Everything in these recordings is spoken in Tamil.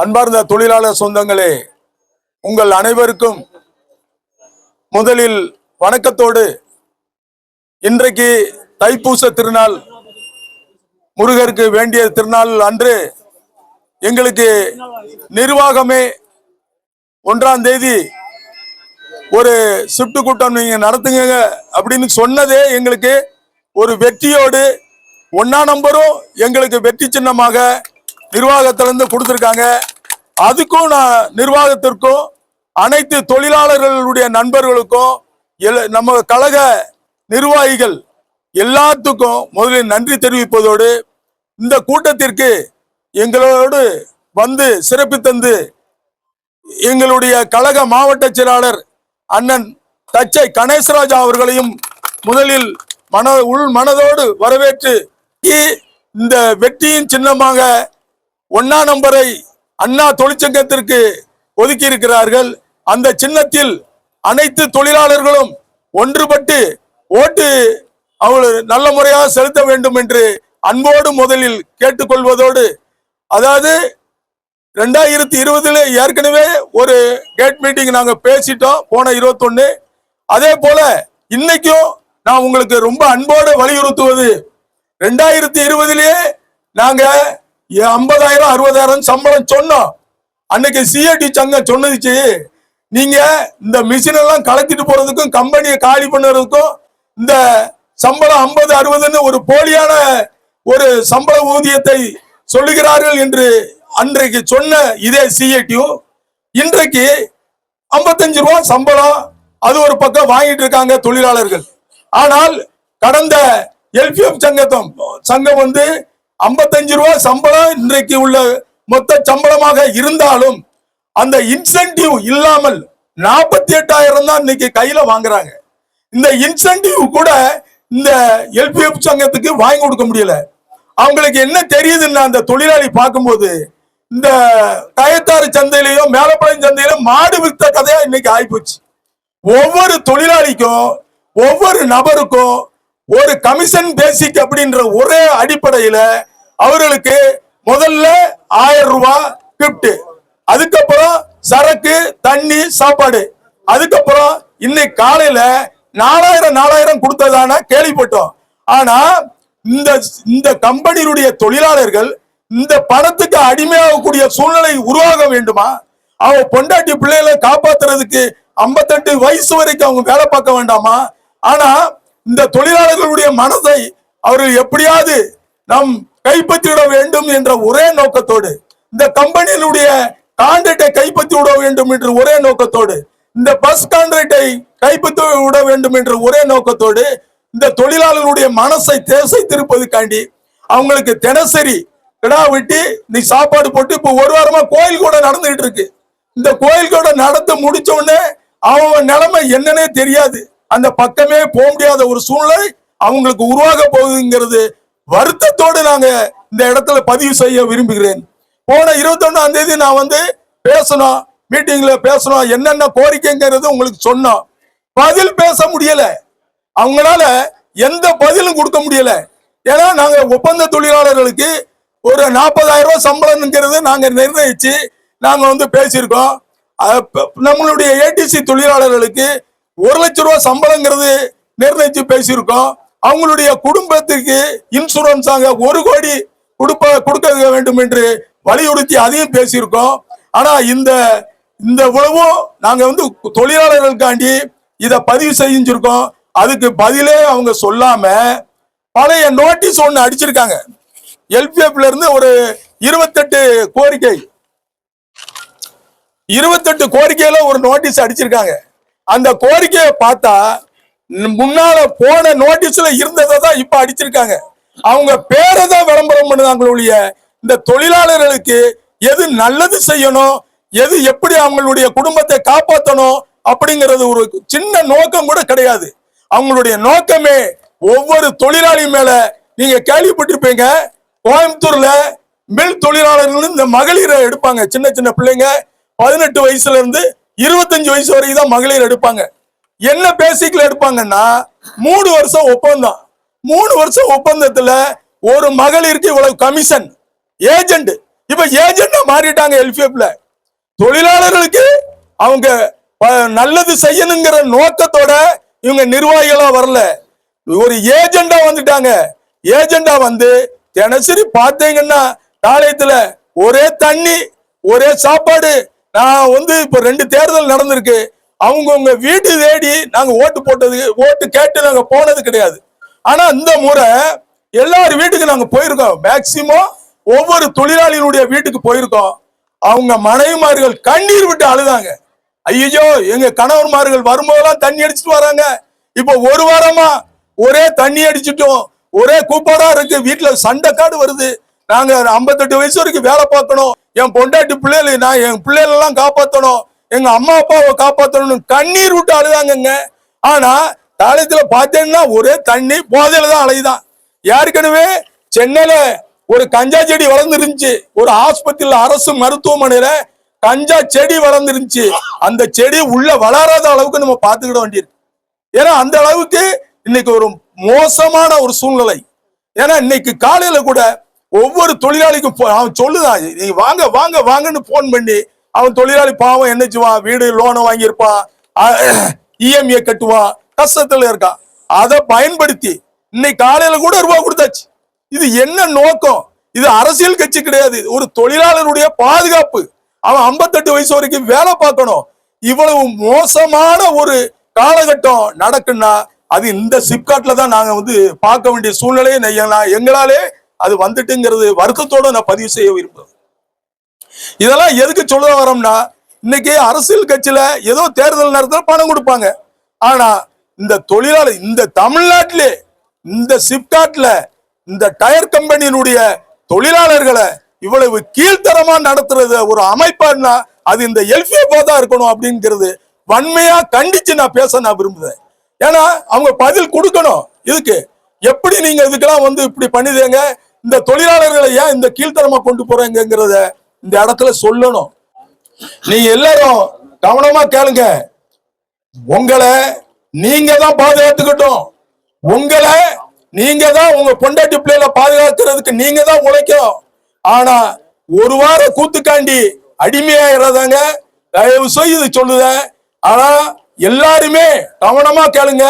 அன்பார்ந்த தொழிலாளர் சொந்தங்களே உங்கள் அனைவருக்கும் முதலில் வணக்கத்தோடு இன்றைக்கு தைப்பூச திருநாள் முருகருக்கு வேண்டிய திருநாள் அன்று எங்களுக்கு நிர்வாகமே ஒன்றாம் தேதி ஒரு ஷிஃப்ட் கூட்டம் நீங்க நடத்துங்க அப்படின்னு சொன்னதே எங்களுக்கு ஒரு வெற்றியோடு ஒன்னா நம்பரும் எங்களுக்கு வெற்றி சின்னமாக நிர்வாகத்திலிருந்து கொடுத்துருக்காங்க. அதுக்கும் நான் நிர்வாகத்திற்கும் அனைத்து தொழிலாளர்களுடைய நண்பர்களுக்கும் நம்ம கழக நிர்வாகிகள் எல்லாத்துக்கும் முதலில் நன்றி தெரிவிப்பதோடு இந்த கூட்டத்திற்கு எங்களோடு வந்து சிறப்பு தந்து எங்களுடைய கழக மாவட்ட செயலாளர் அண்ணன் தச்சை கணேசராஜா அவர்களையும் முதலில் மன உள் மனதோடு வரவேற்று இ- இந்த வெற்றியின் சின்னமாக ஒன்னா நம்பரை அண்ணா தொழிற்சங்கத்திற்கு ஒதுக்கி இருக்கிறார்கள் அந்த சின்னத்தில் அனைத்து தொழிலாளர்களும் ஒன்றுபட்டு ஓட்டு அவள் நல்ல முறையாக செலுத்த வேண்டும் என்று அன்போடு முதலில் கேட்டுக்கொள்வதோடு அதாவது ரெண்டாயிரத்தி இருபதுல ஏற்கனவே ஒரு கேட் மீட்டிங் நாங்கள் பேசிட்டோம் போன இருபத்தொன்னு. அதே போல இன்னைக்கும் நான் உங்களுக்கு ரொம்ப அன்போடு வலியுறுத்துவது ரெண்டாயிரத்தி இருபதுலயே நாங்க ஐம்பதாயிரம் அறுபதாயிரம் சம்பளம் சொன்னோம். அன்னைக்கு சிஐடி சங்கம் சொன்னதுச்சு நீங்க இந்த மிஷின் எல்லாம் கலத்திட்டு போறதுக்கும் கம்பெனியை காலி பண்ணுறதுக்கும் இந்த சம்பளம் ஐம்பது அறுபதுன்னு ஒரு போலியான ஒரு சம்பள ஊதியத்தை சொல்லுகிறார்கள் என்று அன்றைக்கு சொன்ன இதே சிஐடியு இன்றைக்கு ஐம்பத்தஞ்சு ரூபா சம்பளம் அது ஒரு பக்கம் வாங்கிட்டு இருக்காங்க தொழிலாளர்கள். ஆனால் கடந்த எல்பிஎம் சங்கத்தம் சங்கம் வந்து ஐம்பத்தஞ்சு ரூபா சம்பளம் இன்றைக்கு உள்ள மொத்த சம்பளமாக இருந்தாலும் அந்த இன்சென்டிவ் இல்லாமல் நாற்பத்தி எட்டாயிரம் தான் இன்னைக்கு கையில வாங்குறாங்க. இந்த இன்சென்டிவ் கூட இந்த எல்பிஎஃப் சங்கத்துக்கு வாங்கி கொடுக்க முடியல. அவங்களுக்கு என்ன தெரியுதுன்னா அந்த தொழிலாளி பார்க்கும்போது இந்த கயத்தாறு சந்தையிலையும் மேலப்பாளையம் சந்தையிலும் மாடு வித்த கதையா இன்னைக்கு ஆயிப்போச்சு. ஒவ்வொரு தொழிலாளிக்கும் ஒவ்வொரு நபருக்கும் ஒரு கமிஷன் பேசிக் அப்படின்ற ஒரே அடிப்படையில அவர்களுக்கு முதல்ல ஆயிரம் ரூபாய் கிப்ட் அதுக்கப்புறம் சரக்கு தண்ணி சாப்பாடு. அதுக்கப்புறம் இன்னைக்கு காலையில நாலாயிரம் நாலாயிரம் கொடுத்ததான கேள்விப்பட்டோம். ஆனா இந்த இந்த கம்பெனியுடைய தொழிலாளர்கள் இந்த பணத்துக்கு அடிமையாகக்கூடிய சூழ்நிலை உருவாக வேண்டுமா? அவங்க பொண்டாட்டி பிள்ளைகளை காப்பாத்துறதுக்கு 58 வயசு வரைக்கும் அவங்க வேலை பார்க்க வேண்டாமா? ஆனா இந்த தொழிலாளர்களுடைய மனதை அவர்கள் எப்படியாவது நாம் கைப்பற்றிவிட வேண்டும் என்ற ஒரே நோக்கத்தோடு இந்த கம்பெனியினுடைய கான்ட்ராக்டை கைப்பற்றி விட வேண்டும் என்ற ஒரே நோக்கத்தோடு இந்த பஸ் கான்ட்ராக்டை கைப்பற்றி விட வேண்டும் என்ற ஒரே நோக்கத்தோடு இந்த தொழிலாளர்களுடைய மனசை தேசை திருப்பதுக்காண்டி அவங்களுக்கு தினசரி கிடா வெட்டி நீ சாப்பாடு போட்டு இப்போ ஒரு வாரமா கோயில் கூட நடந்துகிட்டு இருக்கு. இந்த கோயில் கூட நடந்து முடிச்ச உடனே அவன் நிலைமை என்னன்னே தெரியாது. அந்த பக்கமே போக முடியாத ஒரு சூழ்நிலை அவங்களுக்கு உருவாக போகுதுங்கிறது வருத்தத்தோடு நாங்க இந்த இடத்துல பதிவு செய்ய விரும்புகிறேன். போன இருபத்தொன்னாம் தேதி நான் வந்து பேசணும் மீட்டிங்ல பேசணும் என்னென்ன கோரிக்கைங்கிறது உங்களுக்கு சொன்னோம். பதில் பேச முடியல. அவங்களால எந்த பதிலும் கொடுக்க முடியல. ஏன்னா நாங்க ஒப்பந்த தொழிலாளர்களுக்கு ஒரு நாற்பதாயிரம் ரூபாய் சம்பளம்ங்கிறது நாங்க நிர்ணயிச்சு நாங்க வந்து பேசியிருக்கோம். நம்மளுடைய ஏடிசி தொழிலாளர்களுக்கு ஒரு லட்ச ரூபாய் சம்பளங்கிறது நிர்ணயிச்சு பேசியிருக்கோம். அவங்களுடைய குடும்பத்துக்கு இன்சூரன்ஸ் ஒரு கோடி கொடுப்ப கொடுக்க வேண்டும் என்று வலியுறுத்தி அதையும் பேசியிருக்கோம். ஆனா இந்த இந்த உழவும் நாங்க வந்து தொழிலாளர்களுக்காண்டி இதை பதிவு செஞ்சிருக்கோம். அதுக்கு பதிலே அவங்க சொல்லாம பழைய நோட்டீஸ் ஒன்று அடிச்சிருக்காங்க. எல்பிஎஃப்ல இருந்து ஒரு இருபத்தெட்டு கோரிக்கை. இருபத்தெட்டு கோரிக்கையில ஒரு நோட்டீஸ் அடிச்சிருக்காங்க. அந்த கோரிக்கையை பார்த்தா முன்னால போன நோட்டீஸ்ல இருந்ததை தான் இப்ப அடிச்சிருக்காங்க. அவங்க பேரை தான் விளம்பரம் பண்ணுதாங்களே இந்த தொழிலாளர்களுக்கு எது நல்லது செய்யணும் எது எப்படி அவங்களுடைய குடும்பத்தை காப்பாற்றணும் அப்படிங்கிறது ஒரு சின்ன நோக்கம் கூட கிடையாது. அவங்களுடைய நோக்கமே ஒவ்வொரு தொழிலாளி மேல நீங்க கேள்விப்பட்டிருப்பீங்க கோயம்புத்தூர்ல மில் தொழிலாளர்கள் இந்த மகளிரை எடுப்பாங்க. சின்ன சின்ன பிள்ளைங்க பதினெட்டு வயசுல இருந்து இருபத்தஞ்சு வயசு வரைக்கும் தான் மகளிர் எடுப்பாங்க. என்ன பேசிக்ல எடுப்பாங்கன்னா மூணு வருஷம் ஒப்பந்தம். மூணு வருஷம் ஒப்பந்தத்துல ஒரு மகளிருக்கு இவ்வளவு கமிஷன் ஏஜென்ட். இப்ப ஏஜென்டா மாறிட்டாங்க எல்பிஎஃப்ல. தொழிலாளர்களுக்கு அவங்க நல்லது செய்யணுங்கிற நோக்கத்தோட இவங்க நிர்வாகிகளா வரல. ஒரு ஏஜெண்டா வந்துட்டாங்க. ஏஜெண்டா வந்து தினசரி பார்த்தீங்கன்னா நாளையத்துல ஒரே தண்ணி ஒரே சாப்பாடு. நான் வந்து இப்ப ரெண்டு தேர்தல் நடந்திருக்கு. அவங்கவுங்க வீட்டு தேடி நாங்க ஓட்டு போட்டது ஓட்டு கேட்டு நாங்க போனது கிடையாது. ஆனா இந்த முறை எல்லார் வீட்டுக்கு நாங்க போயிருக்கோம். மேக்சிமம் ஒவ்வொரு தொழிலாளியினுடைய வீட்டுக்கு போயிருக்கோம். அவங்க மனைவிமார்கள் கண்ணீர் விட்டு அழுதாங்க. ஐயோ எங்க கணவன்மார்கள் வரும்போதெல்லாம் தண்ணி அடிச்சுட்டு வராங்க. இப்ப ஒரு வாரமா ஒரே தண்ணி அடிச்சிட்டோம். ஒரே கூப்பாடா இருக்கு. வீட்டுல சண்டை காடு வருது. நாங்க 58 வயசு வரைக்கும் வேலை பார்க்கணும். என் பொண்டாட்டி பிள்ளைகள் நான் என் பிள்ளைகள் எல்லாம் காப்பாத்தணும். எங்க அம்மா அப்பாவை காப்பாற்றணும்னு கண்ணீர் விட்டு அழுதாங்கங்க. ஆனா தாளத்துல பார்த்தேன்னா ஒரே தண்ணி போதையில தான் அலையுதான். ஏற்கனவே சென்னையில ஒரு கஞ்சா செடி வளர்ந்துருந்துச்சு. ஒரு ஆஸ்பத்திரியில் அரசு மருத்துவமனையில கஞ்சா செடி வளர்ந்துருந்துச்சு. அந்த செடி உள்ள வளராத அளவுக்கு நம்ம பார்த்துக்கிட வேண்டியிருக்கு. ஏன்னா அந்த அளவுக்கு இன்னைக்கு ஒரு மோசமான ஒரு சூழ்நிலை. ஏன்னா இன்னைக்கு காலையில கூட ஒவ்வொரு தொழிலாளிக்கும் போ- அவன் சொல்லுதான் நீ வாங்க வாங்க வாங்கன்னு போன் பண்ணி அவன் தொழிலாளி பாவம் என்னச்சுவான் வீடு லோனை வாங்கியிருப்பான் இஎம்ஐ கட்டுவான் கஷ்டத்துல இருக்கான் அதை பயன்படுத்தி இன்னைக்கு காலையில கூட ரூபா கொடுத்தாச்சு. இது என்ன நோக்கம்? இது அரசியல் கட்சி கிடையாது. ஒரு தொழிலாளருடைய பாதுகாப்பு. அவன் 58 வயசு வரைக்கும் வேலை பார்க்கணும். இவ்வளவு மோசமான ஒரு காலகட்டம் நடக்குன்னா அது இந்த சிப்காட்ல தான் நாங்க வந்து பார்க்க வேண்டிய சூழ்நிலையை நெய்யலாம் எங்களாலே அது வந்துட்டுங்கிறது வருத்தத்தோட நான் பதிவு செய்ய விரும்புறேன் இதெல்லாம் எதுக்கு சொல்ல வரோம்னா இன்னைக்கு அரசியல் கட்சியில ஏதோ தேர்தல் நேரத்தில் பணம் கொடுப்பாங்க. ஆனா இந்த தொழிலாளர் இந்த தமிழ்நாட்டிலே இந்த சிப்காட்ல இந்த டயர் கம்பெனியினுடைய தொழிலாளர்களை இவ்வளவு கீழ்த்தரமா நடத்துறது ஒரு அமைப்பான்னா அது இந்த எல்பிஎஃப்ஓ தான் இருக்கணும் அப்படிங்கிறது வன்மையா கண்டிச்சு நான் பேச நான் விரும்புறேன். ஏன்னா அவங்க பதில் கொடுக்கணும். இதுக்கு எப்படி நீங்க இதுக்கெல்லாம் வந்து இப்படி பண்ணிதேங்க இந்த தொழிலாளர்களை ஏன் இந்த கீழ்த்தரமா கொண்டு போறீங்கிறத இந்த இடத்துல சொல்லணும். நீ எல்லாரும் கவனமா கேளுங்க. உங்களை நீங்க தான் பாதுகாத்துக்கிட்டோம். உங்களை நீங்க தான் உங்க பொண்டாட்டி பிள்ளைகளை பாதுகாக்கிறதுக்கு நீங்க தான் உழைக்கும் ஆனா ஒரு வார கூத்துக்காண்டி அடிமையாயிரதாங்க தயவு செய்து சொல்லுதேன் ஆனா எல்லாருமே கவனமா கேளுங்க.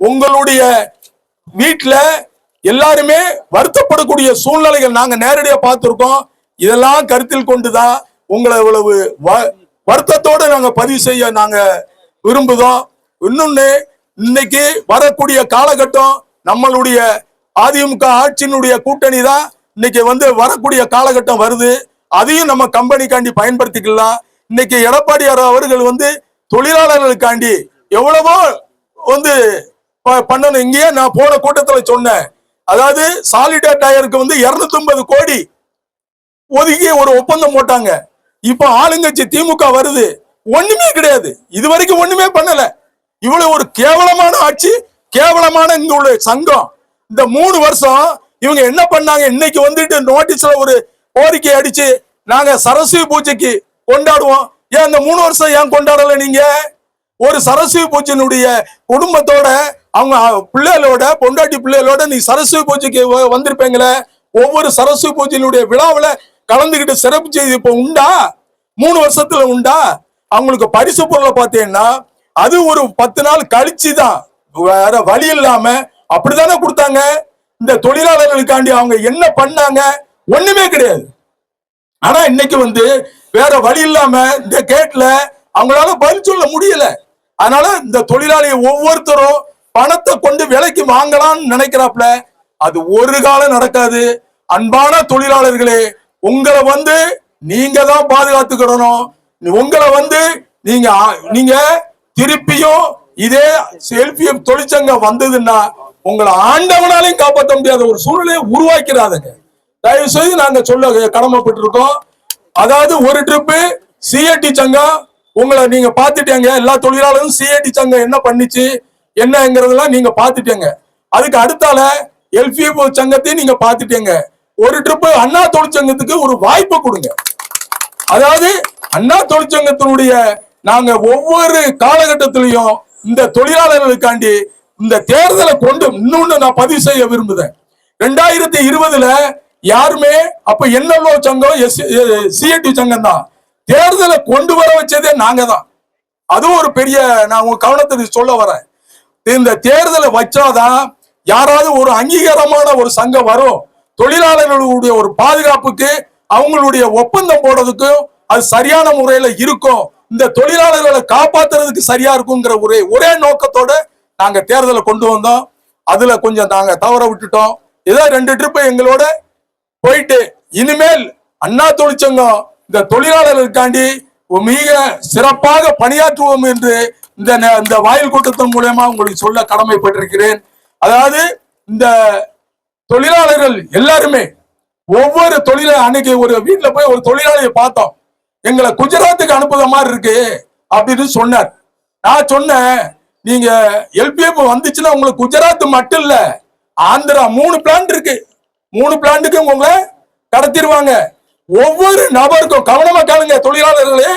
உங்களுடைய வீட்டுல எல்லாருமே வருத்தப்படக்கூடிய சூழ்நிலைகள் நாங்க நேரடியா பார்த்திருக்கோம். இதெல்லாம் கருத்தில் கொண்டுதான் உங்களை இவ்வளவு வ- நாங்க பதிவு செய்ய நாங்க விரும்புதோம். இன்னொன்னு இன்னைக்கு வரக்கூடிய காலகட்டம் நம்மளுடைய அதிமுக ஆட்சியினுடைய கூட்டணி தான் இன்னைக்கு வந்து வரக்கூடிய காலகட்டம் வருது. அதையும் நம்ம கம்பெனிக்காண்டி பயன்படுத்திக்கலாம். இன்னைக்கு எடப்பாடியார் அவர்கள் வந்து தொழிலாளர்களுக்காண்டி எவ்வளவோ வந்து ப- பண்ணணும். இங்கேயே நான் போன கூட்டத்தில் சொன்னேன். அதாவது சாலிடர் டயருக்கு வந்து 250 கோடி ஒதுக்கி ஒரு ஒப்பந்தம் போட்டாங்க. இப்ப ஆளுங்கட்சி திமுக வருது. ஒண்ணுமே கிடையாது. இது வரைக்கும் ஒண்ணுமே பண்ணல. இவ்வளவு ஒரு கேவலமான ஆட்சி. கேவலமான இந்த ஒரு சங்கம். இந்த மூணு வருஷம் இவங்க என்ன பண்ணாங்க? இன்னைக்கு வந்துட்டு நோட்டீஸ்ல ஒரு கோரிக்கை அடிச்சு நாங்க சரஸ்வதி பூஜைக்கு கொண்டாடுவோம். ஏன் இந்த மூணு வருஷம் ஏன் கொண்டாடல நீங்க? ஒரு சரஸ்வதி பூஜையினுடைய குடும்பத்தோட அவங்க பிள்ளைகளோட பொண்டாட்டி பிள்ளைகளோட நீ சரஸ்வதி பூஜைக்கு வந்திருப்பீங்களே? ஒவ்வொரு சரஸ்வதி பூஜையினுடைய விழாவில் கலந்துகிட்டு சிறப்பு செய்தி இப்போ உண்டா? மூணு வருஷத்துல உண்டா? அவங்களுக்கு பரிசு பொருளை பார்த்தீங்கன்னா அது ஒரு பத்து நாள் கழிச்சு தான் வேற வழி இல்லாம அப்படித்தானே கொடுத்தாங்க? இந்த தொழிலாளர்களுக்காண்டி அவங்க என்ன பண்ணாங்க? ஒண்ணுமே கிடையாது. ஆனா இன்னைக்கு வந்து வேற வழி இல்லாம இந்த கேட்ல அவங்களால பதில் சொல்ல முடியல. அதனால இந்த தொழிலாளியை ஒவ்வொருத்தரும் பணத்தை கொண்டு விலைக்கு வாங்கலாம்னு நினைக்கிறாப்ல அது ஒரு காலம் நடக்காது. அன்பான தொழிலாளர்களே உங்களை வந்து நீங்க தான் பாதுகாத்துக்கிடணும். உங்களை வந்து நீங்க நீங்க திருப்பியும் இதே எல்பிஎம் தொழிற்சங்கம் வந்ததுன்னா உங்களை ஆண்டவனாலையும் காப்பாற்ற முடியாத ஒரு சூழ்நிலையை உருவாக்கிறாதுங்க. தயவு செய்து நாங்க சொல்ல கடமைப்பட்டிருக்கோம். அதாவது ஒரு ட்ரிப்பு சிஐடி சங்கம் உங்களை நீங்க பாத்துட்டீங்க எல்லா தொழிலாளரும் சிஐடி சங்கம் என்ன பண்ணிச்சு என்னங்கிறதெல்லாம் நீங்க பாத்துட்டீங்க அதுக்கு அடுத்தால எல்பிஎஃப் சங்கத்தையும் நீங்க பாத்துட்டீங்க ஒரு ட்ரிப்பு அண்ணா தொழிற்சங்கத்துக்கு ஒரு வாய்ப்பு கொடுங்க. அதாவது அண்ணா தொழிற்சங்கத்தினுடைய நாங்க ஒவ்வொரு காலகட்டத்திலையும் இந்த தொழிலாளர்களுக்காண்டி இந்த தேர்தலை கொண்டு இன்னொன்னு நான் பதிவு செய்ய விரும்புதேன். ரெண்டாயிரத்தி இருபதுல யாருமே அப்ப என்எல்ஓ சங்கம் எஸ் சிஐடி சங்கம் தான். தேர்தலை கொண்டு வர வச்சதே நாங்க தான். அதுவும் ஒரு பெரிய நான் உங்க கவனத்துக்கு சொல்ல வரேன். இந்த தேர்தலை வச்சாதான் யாராவது ஒரு அங்கீகாரமான ஒரு சங்கம் வரும். தொழிலாளர்களுடைய ஒரு பாதுகாப்புக்கு அவங்களுடைய ஒப்பந்தம் போடுறதுக்கும் அது சரியான முறையில இருக்கும். இந்த தொழிலாளர்களை காப்பாத்துறதுக்கு சரியா இருக்குங்கிற ஒரே ஒரே நோக்கத்தோட நாங்க தேர்தலை கொண்டு வந்தோம். அதுல கொஞ்சம் நாங்க தவற விட்டுட்டோம். ஏதோ ரெண்டு ட்ரிப் எங்களோட போயிட்டு இனிமேல் அண்ணா தொழிற்சங்கம் இந்த தொழிலாளர்களுக்காண்டி மிக சிறப்பாக பணியாற்றுவோம் என்று இந்த ந- இந்த வாயில் கூட்டத்தின் மூலயமா உங்களுக்கு சொல்ல கடமைப்பட்டிருக்கிறேன். அதாவது இந்த தொழிலாளர்கள் எல்லாருமே ஒவ்வொரு தொழில அன்னைக்கு ஒரு வீட்டில் போய் ஒரு தொழிலாளியை பார்த்தோம். எங்களை குஜராத்துக்கு அனுப்புற மாதிரி இருக்கு அப்படின்னு சொன்னார். நான் சொன்னேன் நீங்க எல்பிஎஃப் வந்துச்சுன்னா உங்களுக்கு குஜராத் மட்டும் இல்ல ஆந்திரா மூணு பிளான்ட் இருக்கு. மூணு பிளான்ட்டுக்கு உங்களை கடத்திடுவாங்க. ஒவ்வொரு நபருக்கும் கவனமா கேளுங்க தொழிலாளர்களே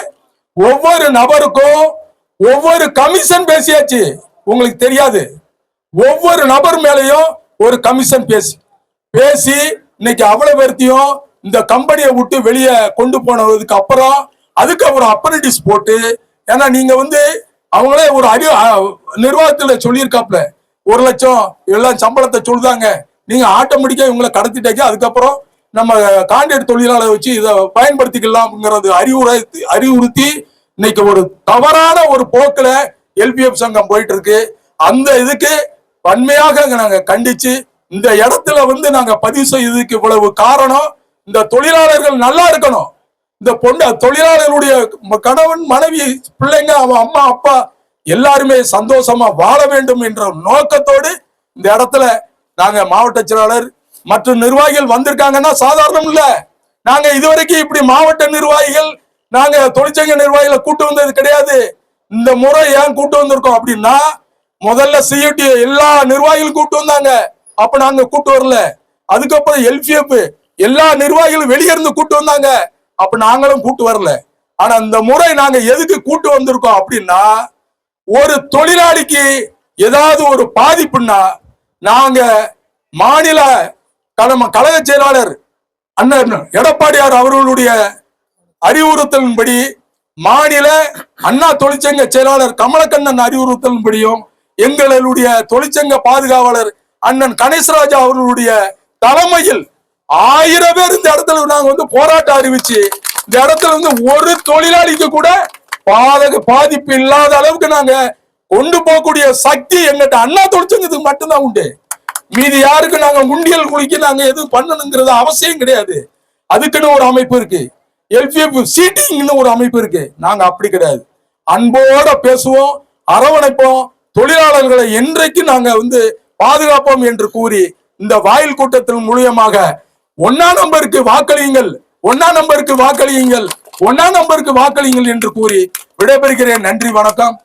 ஒவ்வொரு நபருக்கும் ஒவ்வொரு கமிஷன் பேசியாச்சு. உங்களுக்கு தெரியாது. ஒவ்வொரு நபர் மேலையும் ஒரு கமிஷன் பேசி பேசி இன்னைக்கு அவ்வளவு பேர்த்தையும் இந்த கம்பெனியை விட்டு வெளியே கொண்டு போனதுக்கு அப்புறம் அதுக்கு அப்புறம் அப்பரண்டிஸ் போட்டு ஏன்னா நீங்க வந்து அவங்களே ஒரு அறி நிர்வாகத்தில் நிர்வாகத்துல சொல்லியிருக்காப்ல ஒரு லட்சம் எல்லாம் சம்பளத்தை சொல்லுதாங்க நீங்க ஆட்டோமேட்டிக்கா இவங்களை கடத்திட்டாக்கி அதுக்கப்புறம் நம்ம கான்ட்ராக்ட் தொழிலாளர் வச்சு இதை பயன்படுத்திக்கலாம்ங்கிறது அறிவுரை அறிவுறுத்தி இன்னைக்கு ஒரு தவறான ஒரு போக்குல எல்பிஎஃப் சங்கம் போயிட்டு இருக்கு அந்த இதுக்கு வன்மையாக நாங்க கண்டிச்சு இந்த இடத்துல வந்து நாங்க பதிவு செய்யறதுக்கு இவ்வளவு காரணம் இந்த தொழிலாளர்கள் நல்லா இருக்கணும். இந்த பொண்ணு தொழிலாளர்களுடைய கணவன் மனைவி பிள்ளைங்க அவன் அம்மா அப்பா எல்லாருமே சந்தோஷமா வாழ வேண்டும் என்ற நோக்கத்தோடு இந்த இடத்துல நாங்க மாவட்ட செயலாளர் மற்ற நிர்வாகிகள் வந்திருக்காங்கன்னா சாதாரணம் இல்ல. நாங்க இதுவரைக்கும் இப்படி மாவட்ட நிர்வாகிகள் நாங்க தொழிற்சங்க நிர்வாகிகளை கூட்டு வந்தது கிடையாது. இந்த முறை ஏன் கூட்டு வந்திருக்கோம் அப்படின்னா முதல்ல சியூடி எல்லா நிர்வாகிகளும் கூட்டு வந்தாங்க. அப்ப நாங்க கூட்டு வரல. அதுக்கப்புறம் எல்பிஎஃப் எல்லா நிர்வாகிகளும் வெளியே இருந்து கூட்டு வந்தாங்க. அப்ப நாங்களும் கூட்டு வரல. ஆனா இந்த முறை நாங்க எதுக்கு கூட்டு வந்திருக்கோம் அப்படின்னா ஒரு தொழிலாளிக்கு ஏதாவது ஒரு பாதிப்புன்னா நாங்க மாநில கழக கழக செயலாளர் அண்ணன் எடப்பாடியார் அவர்களுடைய அறிவுறுத்தலின்படி மாநில அண்ணா தொழிற்சங்க செயலாளர் கமலக்கண்ணன் அறிவுறுத்தலின்படியும் எங்களுடைய தொழிற்சங்க பாதுகாவலர் அண்ணன் கணேசராஜா அவர்களுடைய தலைமையில் ஆயிரம் பேர் இந்த இடத்துல நாங்க வந்து போராட்டம் அறிவிச்சு இந்த இடத்துல வந்து ஒரு தொழிலாளிக்கு கூட பாதக பாதிப்பு இல்லாத அளவுக்கு நாங்க கொண்டு போகக்கூடிய சக்தி எங்கிட்ட அண்ணா தொழிற்சங்கத்துக்கு மட்டும்தான் உண்டு. மீதி யாருக்கு நாங்க உண்டியல் குளிக்க நாங்க எதுவும் பண்ணணுங்கிறது அவசியம் கிடையாது. அதுக்குன்னு ஒரு அமைப்பு இருக்கு. எல்பிஎஃப் சீட்டிங்னு ஒரு அமைப்பு இருக்கு. நாங்க அப்படி கிடையாது. அன்போட பேசுவோம் அரவணைப்போம் தொழிலாளர்களை என்றைக்கு நாங்க வந்து பாதுகாப்போம் என்று கூறி இந்த வாயில் கூட்டத்தின் மூலியமாக ஒன்னா நம்பருக்கு வாக்களியுங்கள். ஒன்னா நம்பருக்கு வாக்களியுங்கள். ஒன்னா நம்பருக்கு வாக்களியுங்கள் என்று கூறி விடைபெறுகிறேன். நன்றி வணக்கம்.